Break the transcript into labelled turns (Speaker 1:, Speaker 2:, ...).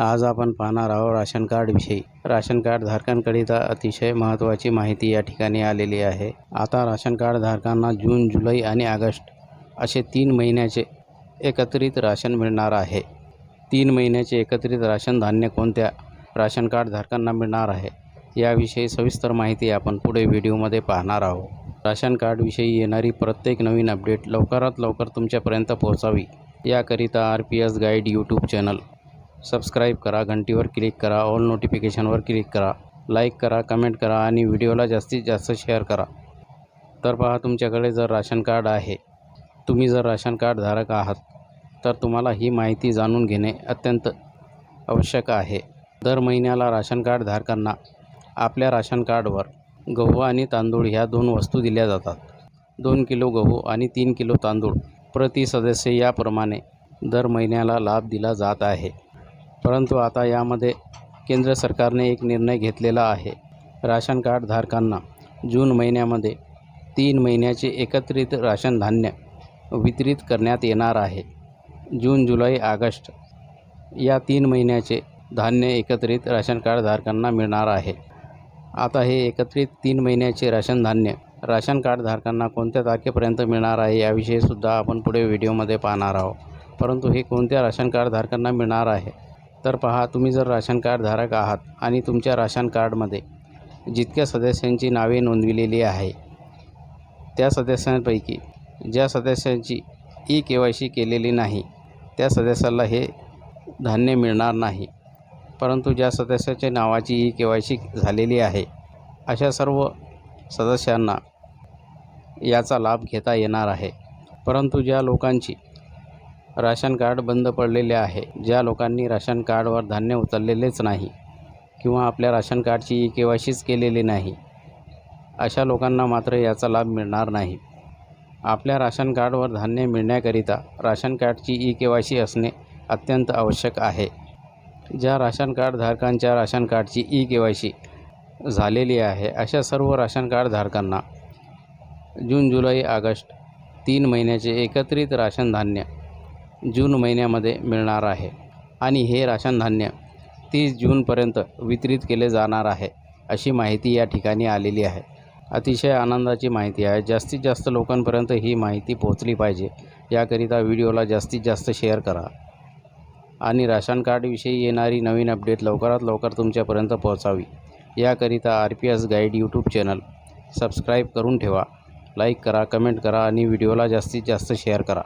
Speaker 1: आज आपण पाहणार आहोत राशन कार्डविषयी राशन कार्ड धारकांकरिता अतिशय महत्त्वाची माहिती या ठिकाणी आलेली आहे. आता राशन कार्ड धारकांना जून जुलै आणि ऑगस्ट असे तीन महिन्याचे एकत्रित राशन मिळणार आहे. तीन महिन्याचे एकत्रित राशन धान्य कोणत्या राशन कार्ड धारकांना मिळणार आहे याविषयी सविस्तर माहिती आपण पुढे व्हिडिओमध्ये पाहणार आहोत. राशन कार्डविषयी येणारी प्रत्येक नवीन अपडेट लवकरात लवकर तुमच्यापर्यंत पोहोचावी. याकरिता R P S guide YouTube channel. Subscribe करा घंटीवर क्लिक करा ऑल नोटिफिकेशनवर क्लिक करा लाईक करा कमेंट करा आणि व्हिडिओला जास्तीत जास्त शेअर करा. तर पहा तुमच्याकडे जर राशन कार्ड आहे तुम्ही जर राशन कार्ड धारक आहात तर तुम्हाला ही माहिती जाणून घेणे अत्यंत आवश्यक आहे. दर महिन्याला राशन कार्ड धारकांना आपल्या राशन कार्डवर गहू आणि तांदूळ ह्या दोन वस्तू दिल्या जातात. दोन किलो गहू आणि तीन किलो तांदूळ प्रति सदस्य याप्रमाणे दर महिन्याला लाभ दिला जात आहे. परंतु आता यामध्ये केंद्र सरकारने एक निर्णय घेतलेला आहे. राशन कार्ड धारकांना जून महिन्यामध्ये तीन महिन्याचे एकत्रित राशन धान्य वितरित करण्यात येणार आहे. जून जुलै ऑगस्ट या तीन महिन्याचे धान्य एकत्रित राशन कार्ड धारकांना मिळणार आहे. आता हे एकत्रित तीन महिन्याचे राशन धान्य राशन कार्ड धारकांना कोणत्या तारखेपर्यंत मिळणार आहे याविषयीसुद्धा आपण पुढे व्हिडिओमध्ये पाहणार आहोत. परंतु हे कोणत्या राशन कार्ड धारकांना मिळणार आहे? तर पहा तुम्ही जर राशन कार्ड धारक आहात आणि तुमच्या राशन कार्डमध्ये जितक्या सदस्यांची नावे नोंदविलेली आहे त्या सदस्यांपैकी ज्या सदस्यांची ई के वाय सी केलेली नाही त्या सदस्याला हे धान्य मिळणार नाही. परंतु ज्या सदस्याच्या नावाची ई के वाय सी झालेली आहे अशा सर्व सदस्यांना याचा लाभ घेता येणार आहे. परंतु ज्या लोकांची राशन कार्ड बंद पडलेले आहे. ज्या लोकांनी राशन कार्डवर धान्य उचललेलेच नाही किंवा आपल्या राशन कार्डची ई के वाय सीच केलेली नाही अशा लोकांना मात्र याचा लाभ मिळणार नाही. आपल्या राशन कार्डवर धान्य मिळण्याकरिता राशन कार्डची ई के वाय सी असणे अत्यंत आवश्यक आहे. ज्या राशन कार्डधारकांच्या राशन कार्डची ई के वाय सी झालेली आहे अशा सर्व राशन कार्डधारकांना जून जुलै ऑगस्ट तीन महिन्याचे एकत्रित राशन धान्य जून महिन्यामध्ये मिळणार आहे आणि हे राशनधान्य तीस जूनपर्यंत वितरित केले जाणार आहे अशी माहिती या ठिकाणी आलेली आहे. अतिशय आनंदाची माहिती आहे. जास्तीत जास्त लोकांपर्यंत ही माहिती पोहोचली पाहिजे. याकरिता व्हिडिओला जास्तीत जास्त शेअर करा. आणि राशन कार्डविषयी येणारी नवीन अपडेट लवकरात लवकर तुमच्यापर्यंत पोहोचावी. याकरिता R P S guide YouTube channel subscribe करून ठेवा. लाईक करा कमेंट करा आणि व्हिडिओला जास्तीत जास्त शेअर करा.